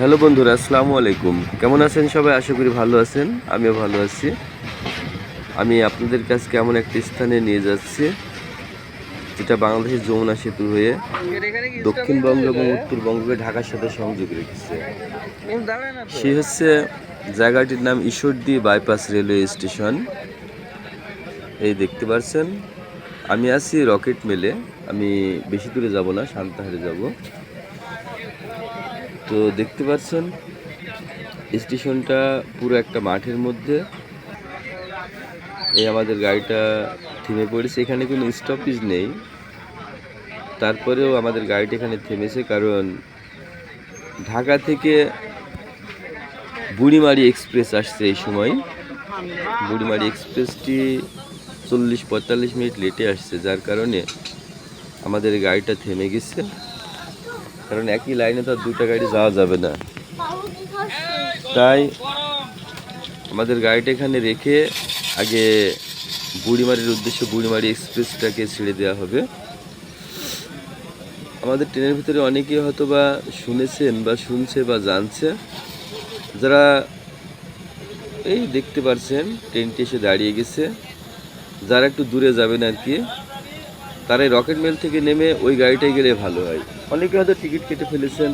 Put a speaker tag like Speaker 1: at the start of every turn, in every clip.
Speaker 1: Hello বন্ধুরা, আসসালামু আলাইকুম। কেমন আছেন সবাই? আশা করি ভালো আছেন, আমিও ভালো আছি। আমি আপনাদের কাছে কেমন একটা স্থানে নিয়ে যাচ্ছি, যেটা বাংলাদেশের যমুনা সেতু হয়ে দক্ষিণবঙ্গ এবং উত্তরবঙ্গকে ঢাকার সাথে সংযোগ রেখেছে। সে হচ্ছে জায়গাটির নাম ঈশ্বরদী বাইপাস রেলওয়ে স্টেশন। এই দেখতে পাচ্ছেন, আমি আছি রকেট মেলে, আমি বেশি দূরে যাব না, শান্তাহারে যাব। তো দেখতে পাচ্ছেন, স্টেশনটা পুরো একটা মাঠের মধ্যে। এই আমাদের গাড়িটা থেমে পড়েছে। এখানে কোনো স্টপেজ নেই। তারপরেও আমাদের গাড়িটা এখানে থেমেছে কারণ ঢাকা থেকে বুড়িমারি এক্সপ্রেস আসছে এই সময়। বুড়িমারি এক্সপ্রেসটি চল্লিশ পঁয়তাল্লিশ মিনিট লেটে আসছে, যার কারণে আমাদের গাড়িটা থেমে গেছে। কারণ একই লাইনে তো আর দুটা গাড়ি যাওয়া যাবে না। তাই আমাদের গাড়িটা এখানে রেখে আগে বুড়িমারির উদ্দেশ্যে বুড়িমারি এক্সপ্রেসটাকে ছেড়ে দেওয়া হবে। আমাদের ট্রেনের ভিতরে অনেকেই হয়তো বা শুনেছেন বা শুনছে বা জানছে। যারা এই দেখতে পারছেন, ট্রেনটি এসে দাঁড়িয়ে গেছে। যারা একটু দূরে যাবেন আর কি। তারা এই রকেট মেল থেকে নেমে ওই গাড়িটায় গেলে ভালো হয়। অনেকে হয়তো টিকিট কেটে ফেলেছেন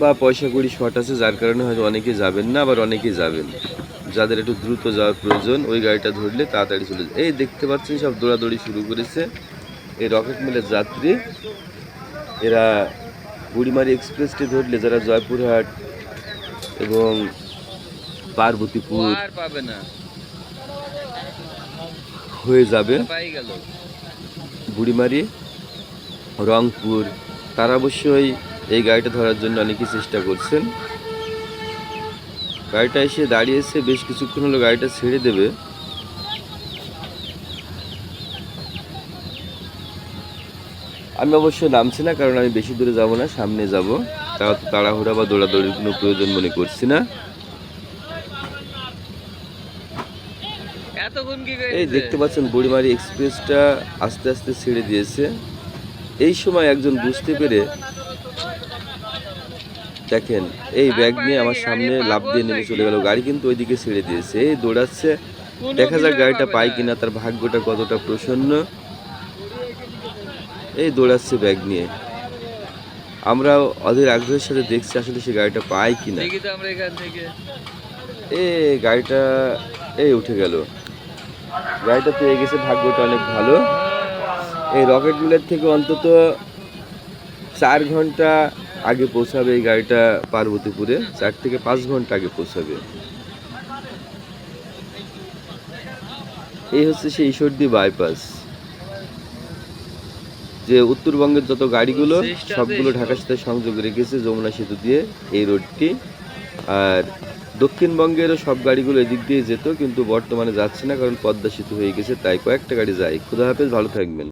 Speaker 1: বা পয়সা কড়ি শর্ট আছে যার কারণে হয়তো অনেকে যাবেন না আবার অনেকে যাবেন। যাদের একটু দ্রুত যাওয়ার প্রয়োজন ওই গাড়িটা ধরলে তাড়াতাড়ি চলে যায়। এই দেখতে পাচ্ছেন সব দৌড়াদৌড়ি শুরু করেছে এই রকেট মেলের যাত্রী। এরা বুড়িমারি এক্সপ্রেসটি ধরলে যারা জয়পুরহাট এবং পার্বতীপুর হয়ে যাবে। বুড়িমারি, রংপুর, তারা অবশ্যই এই গাড়িটা ধরার জন্য অনেকেই চেষ্টা করছেন। গাড়িটা এসে দাঁড়িয়েছে, বেশ কিছুক্ষণ হলো গাড়িটা ছেড়ে দেবে। আমি অবশ্য নামছি না, কারণ আমি বেশি দূরে যাব না, সামনে যাব। তাও তাড়াহুড়া বা দৌড়াদৌড়ির কোনো প্রয়োজন মনে করছি না
Speaker 2: এতক্ষণ কি
Speaker 1: এই দেখতে পাচ্ছেন বুড়িমারি এক্সপ্রেসটা আস্তে আস্তে ছেড়ে দিয়েছে। এই সময় একজন বুঝতে পেরে দেখেন এই ব্যাগ নিয়ে আমার সামনে লাভ দিয়ে নেমে চলে গেল গাড়ি কিন্তু ওইদিকে ছেড়ে দিয়েছে। এই দৌড়াচ্ছে দেখা যাক গাড়িটা পায় কিনা তার ভাগ্যটা কতটা প্রসন্ন। এই দৌড়াচ্ছে ব্যাগ নিয়ে। আমরা অধীর আগ্রহের সাথে দেখছি আসলে সে গাড়িটা পায় কিনা। এ গাড়িটা এই উঠে গেল। গাড়িটা পেয়ে গেছে ভাগ্যটা অনেক ভালো। এই রকেট মিলের থেকে অন্তত চার ঘণ্টা আগে পৌঁছাবে এই গাড়িটা পার্বতীপুরে। চার থেকে পাঁচ ঘণ্টা আগে পৌঁছাবে। এই হচ্ছে সেই ঈশ্বরদী বাইপাস যে উত্তরবঙ্গের যত গাড়িগুলো সবগুলো ঢাকার সাথে সংযোগ রেখেছে যমুনা সেতু দিয়ে এই রোডটি আর দক্ষিণবঙ্গেরও সব গাড়িগুলো এদিক দিয়ে যেত, কিন্তু বর্তমানে যাচ্ছে না, কারণ পদ্মা সেতু হয়ে গেছে, তাই কয়েকটা গাড়ি যায়। খুদা হাফেজ, ভালো থাকবেন।